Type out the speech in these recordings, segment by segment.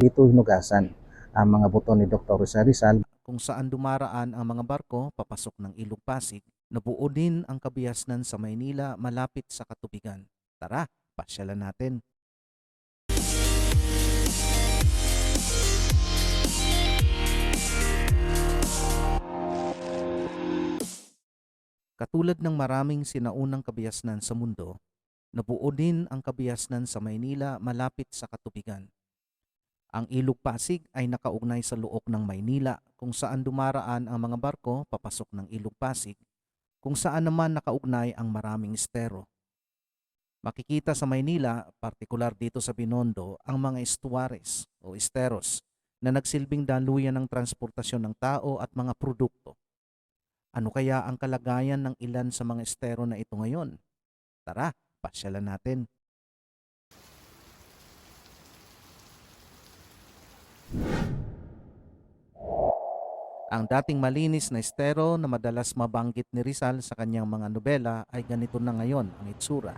Dito hinugasan ang mga buto ni Dr. Rosa Rizal kung saan dumaraan ang mga barko papasok ng Ilog Pasig, nabuo din ang kabiasnan sa Maynila malapit sa katubigan. Tara, pasyalan natin. Katulad ng maraming sinaunang kabiasnan sa mundo, nabuo din ang kabiasnan sa Maynila malapit sa katubigan. Ang Ilog Pasig ay nakaugnay sa luok ng Maynila kung saan dumaraan ang mga barko papasok ng Ilog Pasig, kung saan naman nakaugnay ang maraming estero. Makikita sa Maynila, partikular dito sa Binondo, ang mga estuares o esteros na nagsilbing daluyan ng transportasyon ng tao at mga produkto. Ano kaya ang kalagayan ng ilan sa mga estero na ito ngayon? Tara, pasyalan natin. Ang dating malinis na estero na madalas mabanggit ni Rizal sa kanyang mga nobela ay ganito na ngayon ang itsura.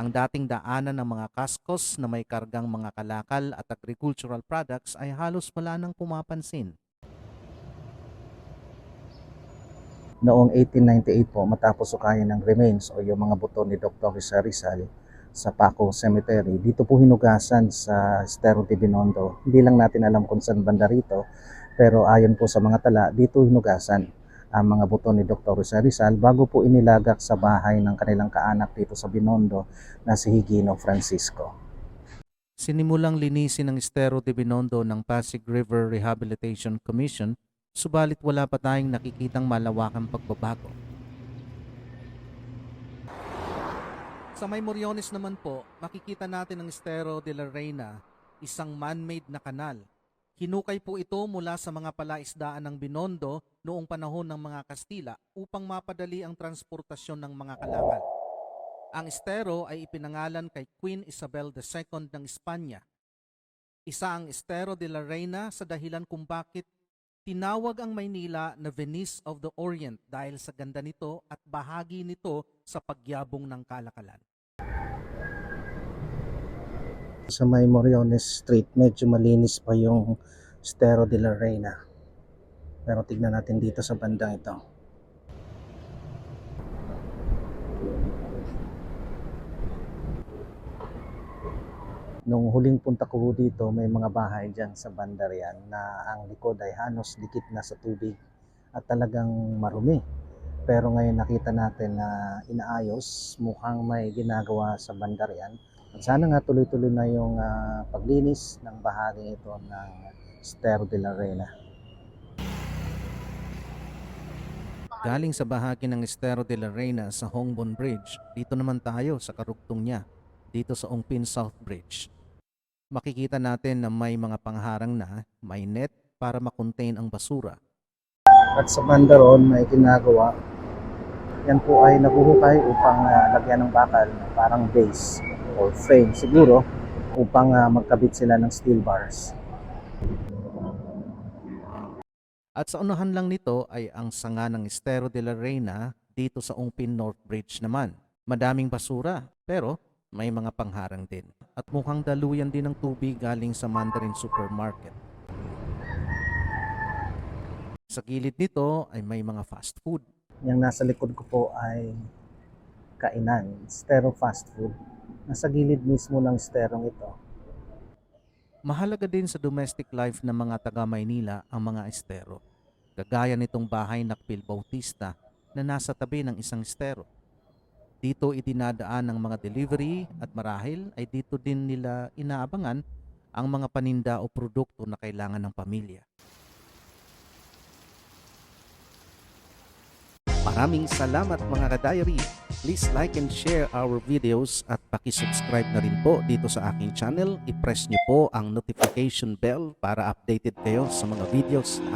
Ang dating daanan ng mga kaskos na may kargang mga kalakal at agricultural products ay halos wala nang pumapansin. noong 1898 po matapos sukayan ng remains o yung mga buto ni Dr. Rosa Rizal sa Paco Cemetery. Dito po hinugasan sa Estero de Binondo. Hindi lang natin alam kung saan banda rito, pero ayon po sa mga tala, dito hinugasan ang mga buto ni Dr. Rosa Rizal bago po inilagak sa bahay ng kanilang kaanak dito sa Binondo na si Higino Francisco. Sinimulang linisin ng Estero de Binondo ng Pasig River Rehabilitation Commission subalit wala pa tayong nakikitang malawakang pagbabago. Sa may naman po, makikita natin ang Estero de la Reina, isang man-made na kanal. Hinukay po ito mula sa mga palaisdaan ng Binondo noong panahon ng mga Kastila upang mapadali ang transportasyon ng mga kalakal. Ang estero ay ipinangalan kay Queen Isabel II ng Espanya. Isa ang Estero de la Reina sa dahilan kung bakit tinawag ang Maynila na Venice of the Orient dahil sa ganda nito at bahagi nito sa pagyabong ng kalakalan. Sa may Moriones Street, medyo malinis pa yung Estero de la Reina. Pero tignan natin dito sa bandang ito. Nung huling punta ko dito, may mga bahay dyan sa bandar yan na ang likod ay halos dikit na sa tubig at talagang marumi. Pero ngayon nakita natin na inaayos, mukhang may ginagawa sa bandar yan. At sana nga tuloy-tuloy na yung ah, paglinis ng bahagi ito ng Estero de la Reina. Galing sa bahagi ng Estero de la Reina sa Hongbon Bridge, dito naman tayo sa karugtong niya, dito sa Ongpin South Bridge. Makikita natin na may mga pangharang na, may net para makontain ang basura. At sa bandaron may ginagawa. Yan po ay nabuhukay upang ah, lagyan ng bakal na parang base or frame siguro upang ah, magkabit sila ng steel bars. At sa unahan lang nito ay ang sanga ng Estero de la Reina dito sa Ongpin North Bridge naman. Madaming basura pero may mga pangharang din. At mukhang daluyan din ng tubig galing sa Mandarin Supermarket. Sa gilid nito ay may mga fast food. Yung nasa likod ko po ay kainan, Estero Fast Food. Nasa gilid mismo ng Esterong ito. Mahalaga din sa domestic life ng mga taga Maynila ang mga estero. Gagaya nitong bahay na Pil Bautista na nasa tabi ng isang estero. Dito itinadaan ng mga delivery at marahil ay dito din nila inaabangan ang mga paninda o produkto na kailangan ng pamilya. Maraming salamat mga ka-diary. Please like and share our videos at pakisubscribe na rin po dito sa aking channel. I-press niyo po ang notification bell para updated kayo sa mga videos na